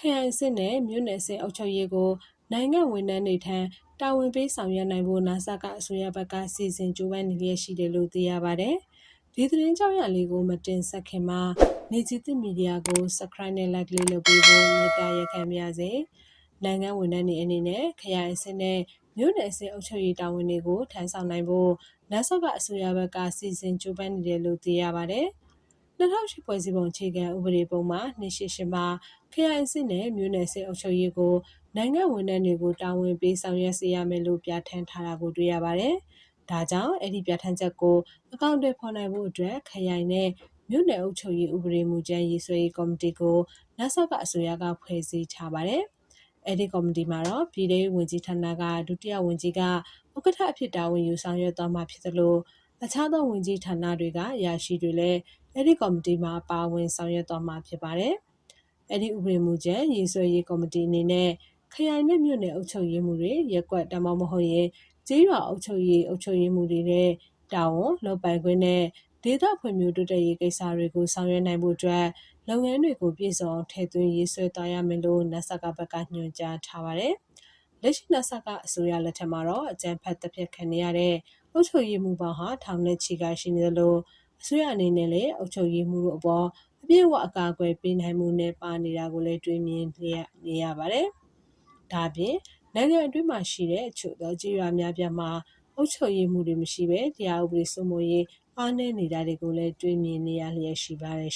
ခရိုင်အဆင့်နဲ့မြို့နယ်အဆင့်အုပ်ချုပ်ရေးကို နိုင်ငံဝန်ထမ်းတွေထံ တာဝန်ပေးဆောင်ရွက်နိုင်ဖို့နာဆာကအစိုးရဘက်က စီစဉ်ကြိုးပမ်းနေလျက်ရှိတယ်လို့ သိရပါတယ်။ဒီသတင်းကြောင်းရလေးကို မတင်ဆက်ခင်မှာ နေကြည်သစ်မီဒီယာကို Subscribe နဲ့ Like လေးလုပ်ပေးဖို့ မေတ္တာရက်ခံပါရစေ။နိုင်ငံဝန်ထမ်းတွေအနေနဲ့ ခရိုင်အဆင့်နဲ့ မြို့နယ်အဆင့် အုပ်ချုပ်ရေးတာဝန်တွေကို ထမ်းဆောင်နိုင်ဖို့နာဆာကအစိုးရဘက်က စီစဉ်ကြိုးပမ်းနေတယ်လို့ သိရပါတယ်။ 2008ဖွဲ့စည်းပုံအခြေခံဥပဒေပုံမှာ288မှာခရိုင်အဆင့်နဲ့မြို့နယ်အဆင့်အုပ်ချုပ်ရေးကိုနိုင်ငံဝန်ထမ်းတွေကိုတာဝန်ပေးဆောင်ရွက်စေရမယ်လို့ပြဋ္ဌာန်းထားတာကိုတွေ့ရပါတယ်။ဒါကြောင့်အဲ့ဒီပြဋ္ဌာန်းချက်ကိုအကောင့်တွေဖော်နိုင်ဖို့အတွက်ခရိုင်နဲ့မြို့နယ်အုပ်ချုပ်ရေးဥပဒေမူကြမ်းရေးဆွဲရေးကော်မတီကိုနာဆာကအစိုးရကဖွဲ့စည်းထားပါတယ်။အဲ့ဒီကော်မတီမှာတော့ပြည်ထောင်ဝင်ကြီးဌာနကဒုတိယဝန်ကြီးကဥက္ကဋ္ဌအဖြစ်တာဝန်ယူဆောင်ရွက်သွားမှာဖြစ်သလို အခြားသောဝန်ကြီးဌာနတွေကရာရှိတွေလည်းအဲ့ဒီကော်မတီမှာပါဝင်ဆောင်ရွက်သွားမှာဖြစ်ပါတယ်။အဲ့ဒီဥပဒေမူကြမ်းရေးဆွဲရေးကော်မတီအနေနဲ့ခရိုင်နဲ့မြို့နယ်အုပ်ချုပ်ရေးမှုတွေရက်ကွက်တမမဟုတ်ရင်ကျေးရွာအုပ်ချုပ်ရေးအုပ်ချုပ်ရေးမှုတွေနဲ့တာဝန်လုပ်ပိုင်ခွင့်နဲ့ဒေသဖွံ့ဖြိုးတိုးတက်ရေးကိစ္စတွေကိုဆောင်ရွက်နိုင်ဖို့အတွက်လုပ်ငန်းတွေကိုပြည်စုံထည့်သွင်းရေးဆွဲသွားရမယ်လို့နတ်ဆက်ကဘက်ကညွှန်ကြားထားပါတယ်။ လက်ရှိနတ်ဆက်ကအစိုးရလက်ထက်မှာတော့အကြံဖတ်တပ်ဖြတ်ခံနေရတဲ့အုပ်ချုပ်ရေးမှုပေါင်းဟာထောင်နဲ့ချီကရှိနေသလိုအစိုးရအနေနဲ့လည်းအုပ်ချုပ်ရေးမှုတို့အပေါ်အပြည့်အဝအကာအကွယ်ပေးနိုင်မှုနဲ့ပါနေတာကိုလည်းတွေ့မြင်နေရပါတယ်။ဒါပြင်နိုင်ငံအတွင်းမှာရှိတဲ့အချို့သောကြေးရွာများပြမှာအုပ်ချုပ်ရေးမှုတွေမရှိဘဲတရားဥပဒေစိုးမိုးရေးအားနည်းနေတာတွေကိုလည်းတွေ့မြင်နေရလျက်ရှိပါတယ်